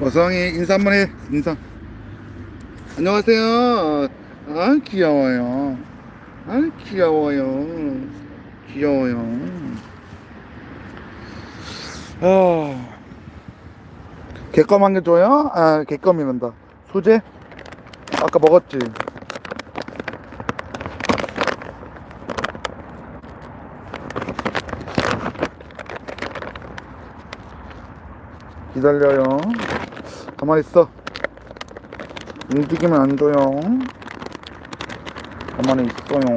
어성이 인사 한번 해. 인사. 안녕하세요. 아 귀여워요. 아 귀여워요. 귀여워요. 아. 개껌 한 개 줘요? 아 개껌이란다. 수제? 아까 먹었지. 기다려요 가만히 있어. 움직이면 안 줘요. 가만히 있어요.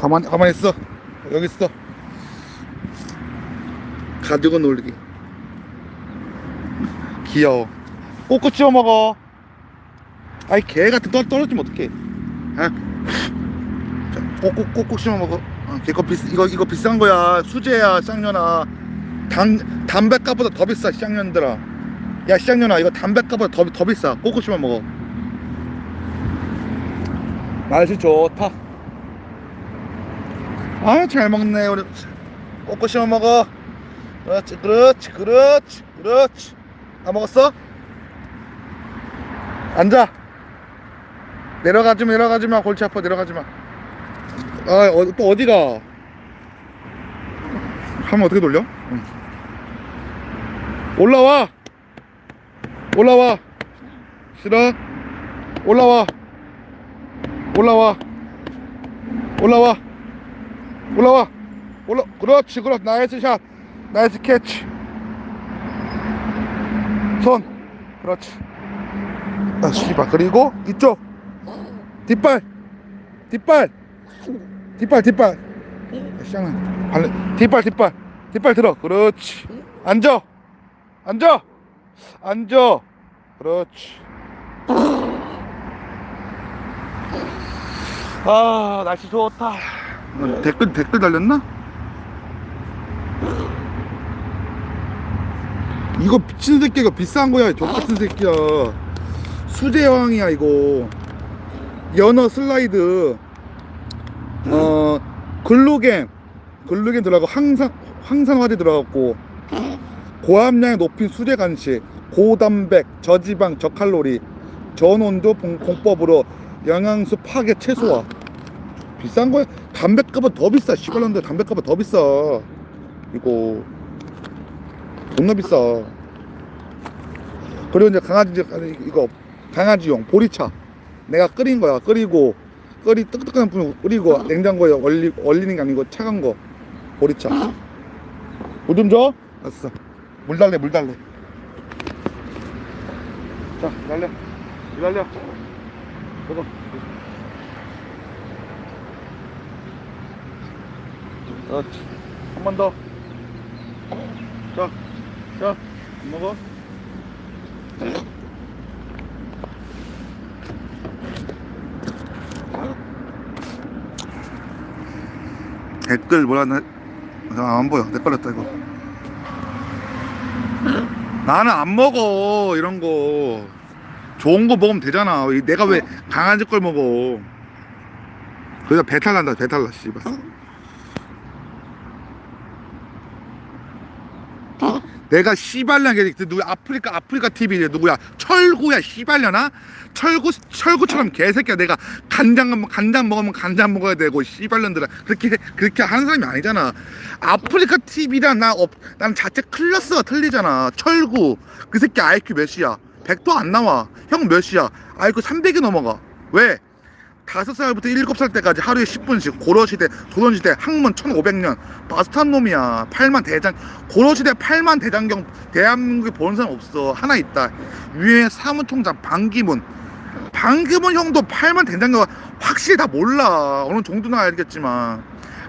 가만히 가만히 있어. 여기 있어. 가지고 놀기. 귀여워. 꼬꼬 씹어 먹어. 아이 개 같은 떨 떨어지면 어떡해. 아? 자, 꼬꼬 꼬꼬 씹어 먹어. 어, 개거 비싸 이거 이거 비싼 거야. 수제야 쌍년아 당 담배값보다 더 비싸 쌍년들아. 야 쌍년아 이거 담배값보다 더, 더 비싸. 꼬꼬 씹어 먹어. 날씨 좋다. 아 잘 먹네 우리. 꼬꼬 씹어 먹어. 그렇지 그렇지 그렇지 그렇지. 다 먹었어? 앉아. 내려가지 마 내려가지 마. 골치 아파 내려가지 마. 아, 어, 또 어디가? 하면 어떻게 돌려? 응. 올라와! 올라와! 싫어? 올라와! 올라와! 올라와! 올라와! 올라, 그렇지, 그렇지. 나이스 샷! 나이스 캐치! 손! 그렇지. 아, 씨발. 그리고 이쪽! 뒷발! 뒷발! 뒷발 뒷발 쌍은 발레 뒷발 뒷발 뒷발 들어 그렇지 앉아 앉아! 앉아! 그렇지. 아 날씨 좋다. 어, 댓글 댓글 달렸나? 이거 미친 새끼가 비싼 거야 저 같은 새끼야. 수제왕이야 이거. 연어 슬라이드. 어 글루겐. 글루겐 들어가고 항상 황산화제 들어갔고 고함량이 높은 수제 간식 고단백 저지방 저칼로리 저온도 봉- 공법으로 영양소 파괴 최소화. 비싼 거야? 담배값은 더 비싸. 시발런데 담배값은 더 비싸. 이거 존나 비싸. 그리고 이제 강아지 이거 강아지용 보리차. 내가 끓인 거야. 끓이고 끓이 뜨끈뜨끈한 불 끓이고 냉장고에 얼리, 얼리는 게 아니고 차가운 거 보리차. 물좀 줘? 알았어 물 달래 물 달래 자 날려 날려 먹어 그렇지 한 번 더 자, 자, 먹어. 댓글 뭐라 나, 아, 안 보여. 내 걸렸다 이거. 나는 안 먹어 이런 거. 좋은 거 먹으면 되잖아. 이 내가 왜 강아지 걸 먹어? 그래서 배탈 난다. 배탈 나. 씨발. 내가 씨발년 게 누구 아프리카 아프리카 TV 누구야? 철구야 씨발년아? 철구 철구처럼 개새끼야. 내가 간장 간장 먹으면 간장 먹어야 되고 씨발년들아. 그렇게 그렇게 하는 사람이 아니잖아. 아프리카 TV랑 나난 자체 클래스가 틀리잖아. 철구. 그 새끼 IQ 몇이야? 100도 안 나와. 형 몇이야? IQ 300이 넘어가. 왜 다섯 살부터 일곱 살 때까지 하루에 10분씩 고려시대 조선시대 학문 1500년. 바스탄 놈이야. 8만 대장 고려시대 8만 대장경 대한민국에 보는 사람 없어. 하나 있다. 유엔 사무총장 반기문. 반기문 형도 8만 대장경 확실히 다 몰라. 어느 정도는 알겠지만.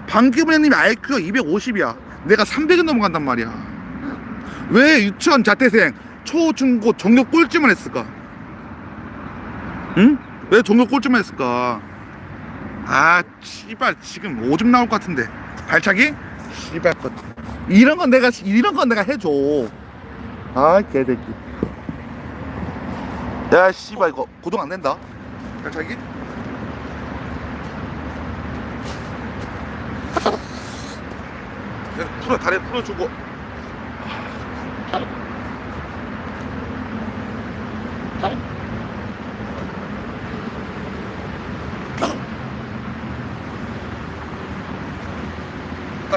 반기문 형님이 IQ가 250이야. 내가 300이 넘어간단 말이야. 왜 유치원 자퇴생 초, 중, 고 전교 꼴찌만 했을까? 응? 왜 종교 꼴찌만 했을까? 아, 씨발 지금 오줌 나올 것 같은데 발차기? 씨발 것. 이런 건 내가 이런 건 내가 해줘. 아, 개새끼. 야, 씨발 이거 고동 안 된다. 발차기? 풀어 다리 풀어주고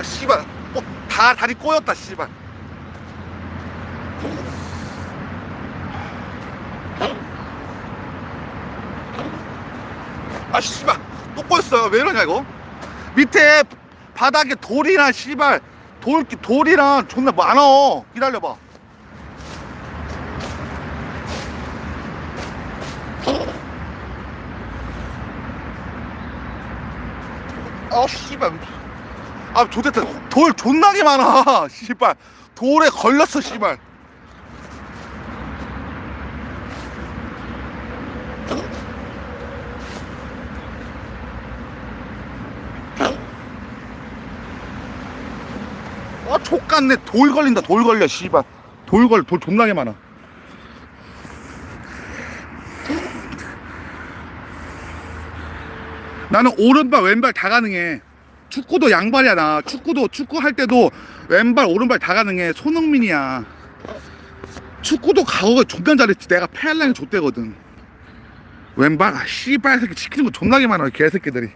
씨발 어, 다 다리 꼬였다 씨발. 아 씨발. 또 꼬였어요. 왜 이러냐 이거? 밑에 바닥에 돌이랑 씨발. 돌 돌이랑 존나 많어 기다려봐. 아 씨발 아 좋됐다 돌 존나게 많아. 씨발. 돌에 걸렸어 씨발. 아 족같네. 돌 걸린다 돌 걸려 씨발. 돌걸 돌 존나게 많아. 나는 오른발 왼발 다 가능해 축구도 양발이야 나. 축구도 축구 할 때도 왼발 오른발 다 가능해. 손흥민이야. 축구도 가오가 존나 잘했지. 내가 페알랑이 좆대거든. 왼발 아 씨발 새끼 시키는 거 존나게 많아 개새끼들이.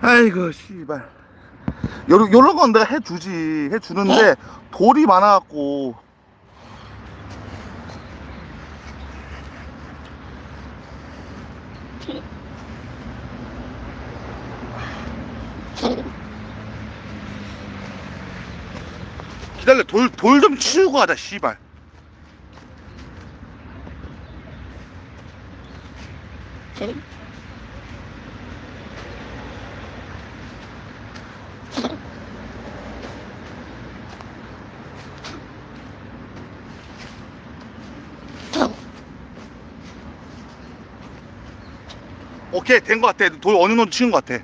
아이고 씨발. 요런, 요런 건 내가 해주지. 해주는데 돌이 많아갖고 기다려. 돌 돌 좀 치우고 가자 씨발. 오케이 된것 같아. 돌 어느 정도 치운 것 같아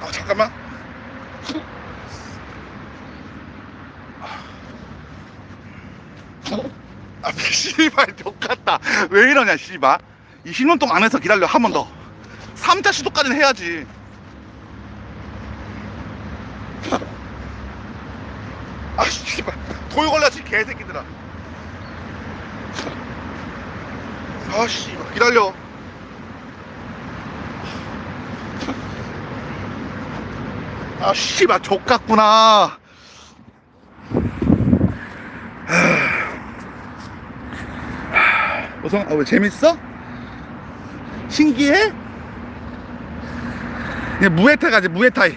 아 잠깐만 아 씨발 똑같다 왜 이러냐 씨발 이 신혼동 안에서 기다려 한 번 더. 3차 시도까지는 해야지. 아 씨발. 돌 걸렸지 개새끼들아. 아 씨발. 기다려. 아 씨발. 족같구나 우성 아, 왜 재밌어? 신기해? 이제 무에타 가지 무에타이.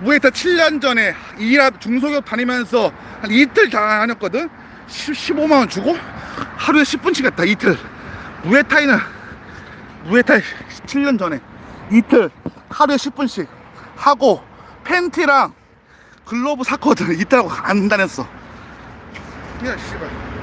무에타 7년 전에 일하 중소기업 다니면서 한 이틀 다녔거든? 15만 원 주고? 하루에 10분씩 했다 이틀. 무에타이는 무에타이 7년 전에 이틀 하루에 10분씩 하고 팬티랑 글로브 샀거든. 이틀하고 안 다녔어. 야 씨발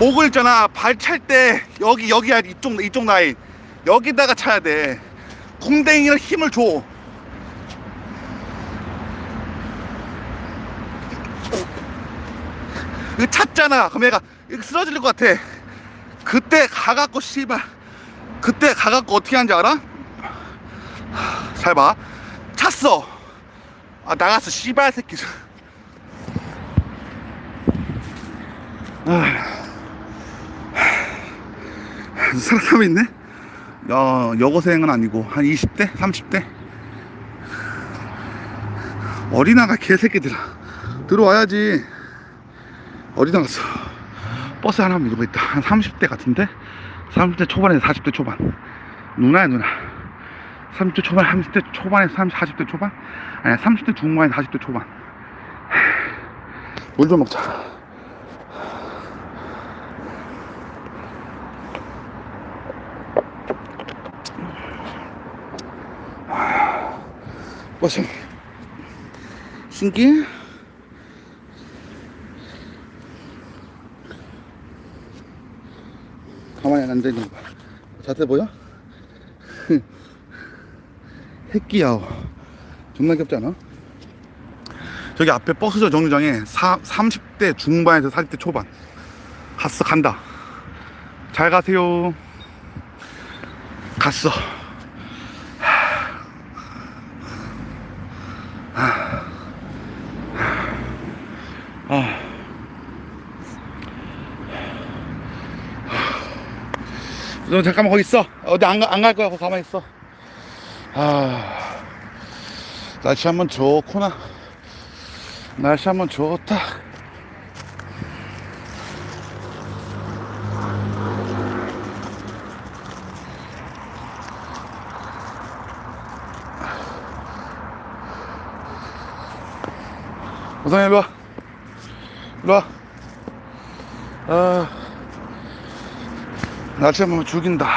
목을 있잖아. 발 찰 때 여기 여기야 이쪽 이쪽 라인 여기다가 차야 돼. 궁뎅이를 힘을 줘. 이거 찼잖아. 그럼 얘가 이렇게 쓰러질 것 같아. 그때 가갖고 씨발. 그때 가갖고 어떻게 하는지 알아? 잘봐. 찼어. 아 나갔어. 씨발 새끼 사람 있네? 야, 여고생은 아니고, 한 20대? 30대? 어린아가 개새끼들아. 들어와야지. 어디 나갔어? 버스 하나 밀고 있다. 한 30대 같은데? 30대 초반에서 40대 초반. 누나야, 누나. 30대 초반, 30대 초반에서 30, 40대 초반? 아니야, 30대 중반에서 40대 초반. 물 좀 먹자. 뭐지? 신기해? 가만히 앉아있는 거 봐. 자세 보여? 새끼야. 존나 귀엽지 않아? 저기 앞에 버스저 정류장에 사, 30대 중반에서 40대 초반 갔어 간다 잘 가세요 갔어 너 잠깐만 거기 있어. 어디 안갈 거야. 거기 가만히 있어. 아. 날씨 한번 좋구나. 날씨 한번 좋다. 우선 일로 와. 일로 와. 아 날씨 한번 죽인다.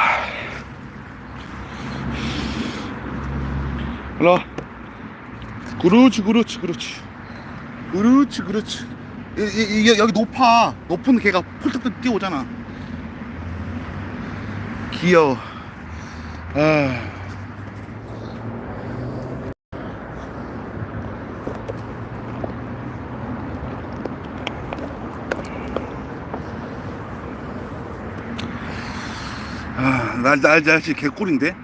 일로와. 그렇지 그렇지 그렇지. 그렇지 그렇지. 이, 이, 이, 여기 높아. 높은 개가 폴떡 뛰어오잖아. 귀여워. 아. 아, 날, 날, 날씨 개꿀인데?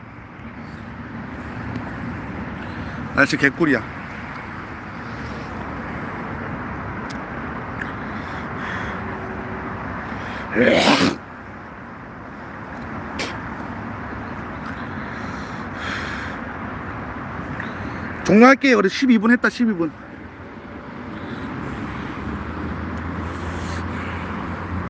날씨 개꿀이야. 종료할게요. 그래 12분 했다 12분.